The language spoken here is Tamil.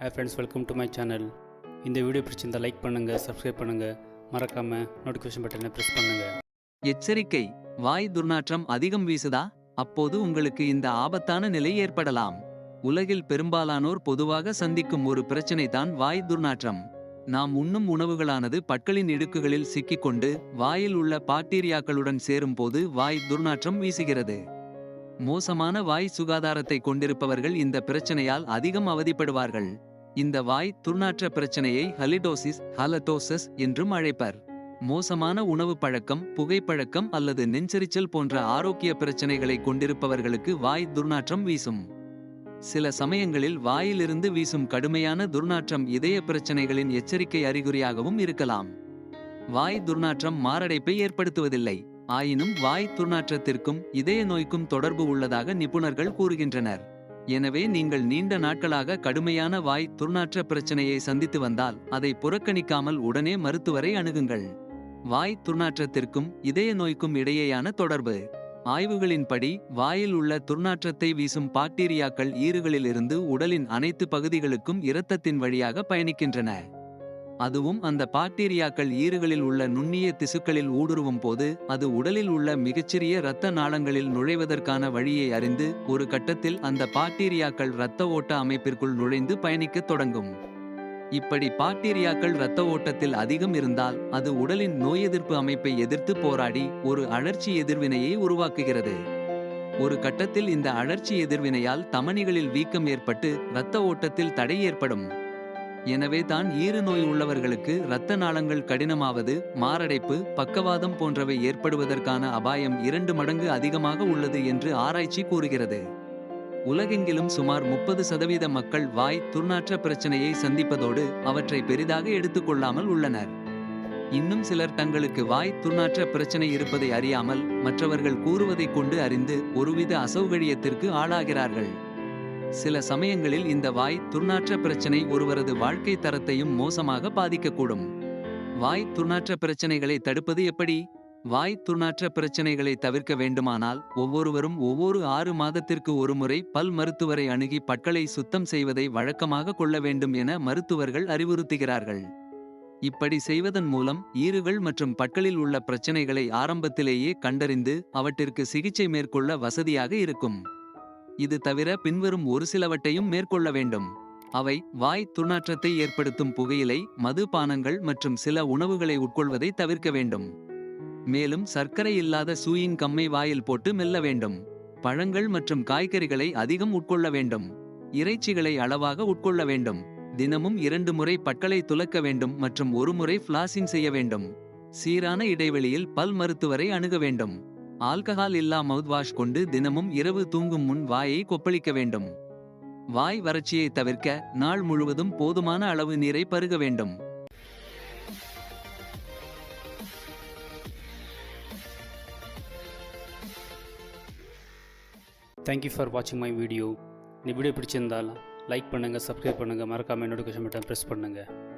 Hey friends welcome to my channel இந்த வீடியோ பிடிச்சிருந்தால் லைக் பண்ணுங்கள் சப்ஸ்கிரைப் பண்ணுங்கள் மறக்காமல் நோட்டிஃபிகேஷன் பட்டனை ப்ரெஸ் பண்ணுங்கள் எச்சரிக்கை. வாய் துர்நாற்றம் அதிகம் வீசுதா? அப்போது உங்களுக்கு இந்த ஆபத்தான நிலை ஏற்படலாம். உலகில் பெரும்பாலானோர் பொதுவாக சந்திக்கும் ஒரு பிரச்சனை தான் வாய் துர்நாற்றம். நாம் உண்ணும் உணவுகளானது பற்களின் இடுக்குகளில் சிக்கிக்கொண்டு வாயில் உள்ள பாக்டீரியாக்களுடன் சேரும்போது வாய் துர்நாற்றம் வீசுகிறது. மோசமான வாய் சுகாதாரத்தை கொண்டிருப்பவர்கள் இந்த பிரச்சனையால் அதிகம் அவதிப்படுவார்கள். இந்த வாய் துர்நாற்ற பிரச்சனையை ஹலிடோசிஸ் ஹலடோசஸ் என்றும் அழைப்பர். மோசமான உணவு பழக்கம் புகைப்பழக்கம் அல்லது நெஞ்சரிச்சல் போன்ற ஆரோக்கிய பிரச்சனைகளை கொண்டிருப்பவர்களுக்கு வாய் துர்நாற்றம் வீசும். சில சமயங்களில் வாயிலிருந்து வீசும் கடுமையான துர்நாற்றம் இதய பிரச்சனைகளின் எச்சரிக்கை அறிகுறியாகவும் இருக்கலாம். வாய் துர்நாற்றம் மாரடைப்பை ஏற்படுத்துவதில்லை. ஆயினும் வாய் துர்நாற்றத்திற்கும் இதய நோய்க்கும் தொடர்பு உள்ளதாக நிபுணர்கள் கூறுகின்றனர். எனவே நீங்கள் நீண்ட நாட்களாக கடுமையான வாய் துர்நாற்ற பிரச்சனையை சந்தித்து வந்தால் அதை புறக்கணிக்காமல் உடனே மருத்துவரை அணுகுங்கள். வாய் துர்நாற்றத்திற்கும் இதய நோய்க்கும் இடையேயான தொடர்பு. ஆய்வுகளின்படி வாயில் உள்ள துர்நாற்றத்தை வீசும் பாக்டீரியாக்கள் ஈறுகளிலிருந்து உடலின் அனைத்து பகுதிகளுக்கும் இரத்தத்தின் வழியாக பயணிக்கின்றன. அதுவும் அந்த பாக்டீரியாக்கள் ஈறுகளில் உள்ள நுண்ணிய திசுக்களில் ஊடுருவும் போது அது உடலில் உள்ள மிகச்சிறிய இரத்த நாளங்களில் நுழைவதற்கான வழியை அறிந்து ஒரு கட்டத்தில் அந்த பாக்டீரியாக்கள் இரத்த ஓட்ட அமைப்பிற்குள் நுழைந்து பயணிக்கத் தொடங்கும். இப்படி பாக்டீரியாக்கள் இரத்த ஓட்டத்தில் அதிகம் இருந்தால் அது உடலின் நோய் எதிர்ப்பு அமைப்பை எதிர்த்து போராடி ஒரு அழற்சி எதிர்வினையை உருவாக்குகிறது. ஒரு கட்டத்தில் இந்த அழற்சி எதிர்வினையால் தமனிகளில் வீக்கம் ஏற்பட்டு இரத்த ஓட்டத்தில் தடை ஏற்படும். எனவே தான் ஈறு நோய் உள்ளவர்களுக்கு இரத்த நாளங்கள் கடினமாவது மாரடைப்பு பக்கவாதம் போன்றவை ஏற்படுவதற்கான அபாயம் இரண்டு மடங்கு அதிகமாக உள்ளது என்று ஆராய்ச்சி கூறுகிறது. உலகெங்கிலும் சுமார் முப்பது சதவீத மக்கள் வாய் துர்நாற்ற பிரச்சனையை சந்திப்பதோடு அவற்றை பெரிதாக எடுத்துக்கொள்ளாமல் உள்ளனர். இன்னும் சிலர் தங்களுக்கு வாய் துர்நாற்ற பிரச்சனை இருப்பதை அறியாமல் மற்றவர்கள் கூறுவதைக் கொண்டு அறிந்து ஒருவித அசௌகரியத்திற்கு ஆளாகிறார்கள். சில சமயங்களில் இந்த வாய் துர்நாற்ற பிரச்சனை ஒருவரது வாழ்க்கை தரத்தையும் மோசமாக பாதிக்கக்கூடும். வாய் துர்நாற்ற பிரச்சனைகளை தடுப்பது எப்படி? வாய் துர்நாற்ற பிரச்சனைகளை தவிர்க்க வேண்டுமானால் ஒவ்வொருவரும் ஒவ்வொரு ஆறு மாதத்திற்கு ஒருமுறை பல் மருத்துவரை அணுகி பற்களை சுத்தம் செய்வதை வழக்கமாக கொள்ள வேண்டும் என மருத்துவர்கள் அறிவுறுத்துகிறார்கள். இப்படி செய்வதன் மூலம் ஈறுகள் மற்றும் பற்களில் உள்ள பிரச்சனைகளை ஆரம்பத்திலேயே கண்டறிந்து அவற்றிற்கு சிகிச்சை மேற்கொள்ள வசதியாக இருக்கும். இது தவிர பின்வரும் ஒரு சிலவற்றையும் மேற்கொள்ள வேண்டும். அவை வாய் துர்நாற்றத்தை ஏற்படுத்தும் புகையிலை மது பானங்கள் மற்றும் சில உணவுகளை உட்கொள்வதை தவிர்க்க வேண்டும். மேலும் சர்க்கரை இல்லாத சூயின் கம்மை வாயில் போட்டு மெல்ல வேண்டும். பழங்கள் மற்றும் காய்கறிகளை அதிகம் உட்கொள்ள வேண்டும். இறைச்சிகளை அளவாக உட்கொள்ள வேண்டும். தினமும் இரண்டு முறை பற்களை துலக்க வேண்டும் மற்றும் ஒரு முறை ஃபிளாசிங் செய்ய வேண்டும். சீரான இடைவெளியில் பல் மருத்துவரை அணுக வேண்டும். ஆல்கஹால் இல்லா மவுத்வாஷ் கொண்டு தினமும் இரவு தூங்கும் முன் வாயை கொப்பளிக்க வேண்டும். வாய் வறட்சியை தவிர்க்க நாள் முழுவதும் போதுமான அளவு நீரை பருக வேண்டும். தேங்க்யூ ஃபார் வாட்சிங் மை வீடியோ இந்த வீடியோ பிடிச்சிருந்தால் லைக் பண்ணுங்கள் சப்ஸ்கிரைப் பண்ணுங்கள் மறக்காமல் நோட்டிஃபிகேஷன் பட்டன் ப்ரெஸ் பண்ணுங்கள்